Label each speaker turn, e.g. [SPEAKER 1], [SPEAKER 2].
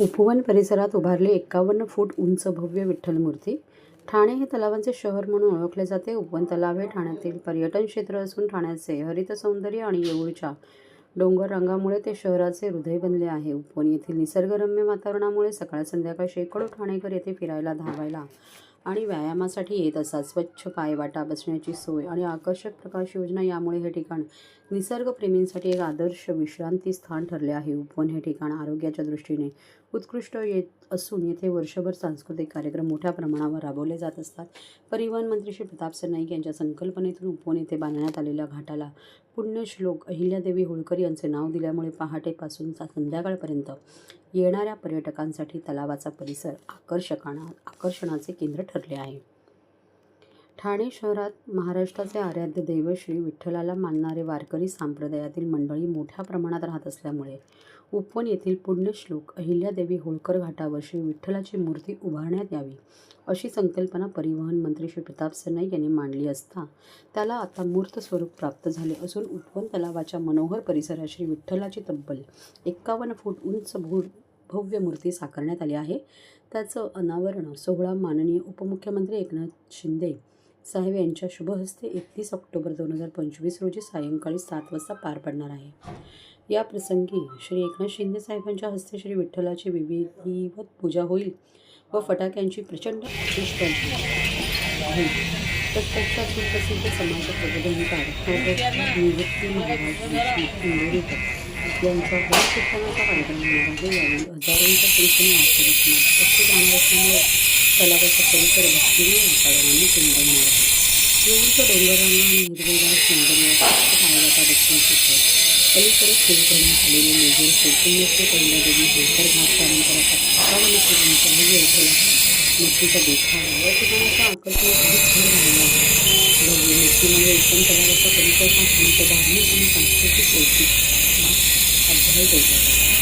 [SPEAKER 1] उपवन परिसरात उभारली एकावन्न फूट उंच भव्य विठ्ठल मूर्ती. ठाणे हे तलावांचे शहर म्हणून ओळखले जाते. उपवन तलाव हे ठाण्यातील पर्यटन क्षेत्र असून ठाण्याचे हरित सौंदर्य आणि येऊळच्या डोंगर रंगामुळे ते शहराचे हृदय बनले आहे. उपवन येथील निसर्गरम्य वातावरणामुळे सकाळ संध्याकाळ शेकडो ठाणेकर येथे फिरायला धावायला आणि व्यायामासाठी येत असा स्वच्छ पायवाटा बसण्याची सोय आणि आकर्षक प्रकाश योजना यामुळे हे ठिकाण निसर्गप्रेमींसाठी एक आदर्श विश्रांती स्थान ठरले आहे. उपवन हे ठिकाण आरोग्याच्या दृष्टीने उत्कृष्ट येत असून येथे वर्षभर सांस्कृतिक कार्यक्रम मोठ्या प्रमाणावर राबवले जात असतात. परिवहन मंत्री श्री प्रताप सरनाईक यांच्या संकल्पनेतून उपवन येथे बांधण्यात आलेल्या घाटाला पुण्यश्लोक अहिल्यादेवी होळकर यांचे नाव दिल्यामुळे पहाटेपासून संध्याकाळपर्यंत येणाऱ्या पर्यटकांसाठी तलावाचा परिसर आकर्षकाणा आकर्षणाचे केंद्र ठरले आहे. ठाणे शहरात महाराष्ट्राचे आराध्य दैव श्री विठ्ठलाला मानणारे वारकरी संप्रदायातील मंडळी मोठ्या प्रमाणात राहत असल्यामुळे उपवन येथील पुण्यश्लोक अहिल्यादेवी होळकर घाटावर श्री विठ्ठलाची मूर्ती उभारण्यात यावी अशी संकल्पना परिवहन मंत्री श्री प्रताप नाईक यांनी मांडली असता त्याला आता मूर्त स्वरूप प्राप्त झाले असून उपवन तलावाच्या मनोहर परिसरात श्री विठ्ठलाची तब्बल एक्कावन्न फूट उंच भू भव्य मूर्ती साकारण्यात आली आहे. त्याचं अनावरण सोहळा माननीय उपमुख्यमंत्री एकनाथ शिंदे साहेब यांच्या शुभहस्ते एकतीस ऑक्टोबर दोन हजार पंचवीस रोजी सायंकाळी सात वाजता पार पडणार आहे. या प्रसंगी श्री एकनाथ शिंदे साहेबांच्या हस्ते श्री विठ्ठलाची विविधिवत पूजा होईल व फटाक्यांची प्रचंड होईल. प्रत्यक्षात सुप्रसिद्ध समाज प्रबोधनकार निवृत्ती महाराज इंदोरीकर यांच्या बलिप्रस्थानाचा कार्यक्रम होणार आहे यावेळी हजारोंच्या संख्येने वारकरी उपस्थित राहणार असल्यामुळे तलावाचा परिसर भक्तिमय वातावरणाने केंद्र होणार आहे येऊरच्या डोंगरांना हिरवेगार सौंदर्य स्वच्छ पायवाटा बसण्याची सोय अलीकडे सुरू करण्यात आलेले मेजर चैतन्यचे पहिल्यादेवी होळकर घाट त्यानंतर आता एकावन्न फुटांचा भव्य विठ्ठला मूर्तीचा देखावा या ठिकाणाचा आकर्षण अधिक भर राहिला आहे भव्य मूर्तीमुळे उत्तम तलावाचा परिसर हा शांत धार्मिक आणि सांस्कृतिक कौतुक अध्याय जोडला जातो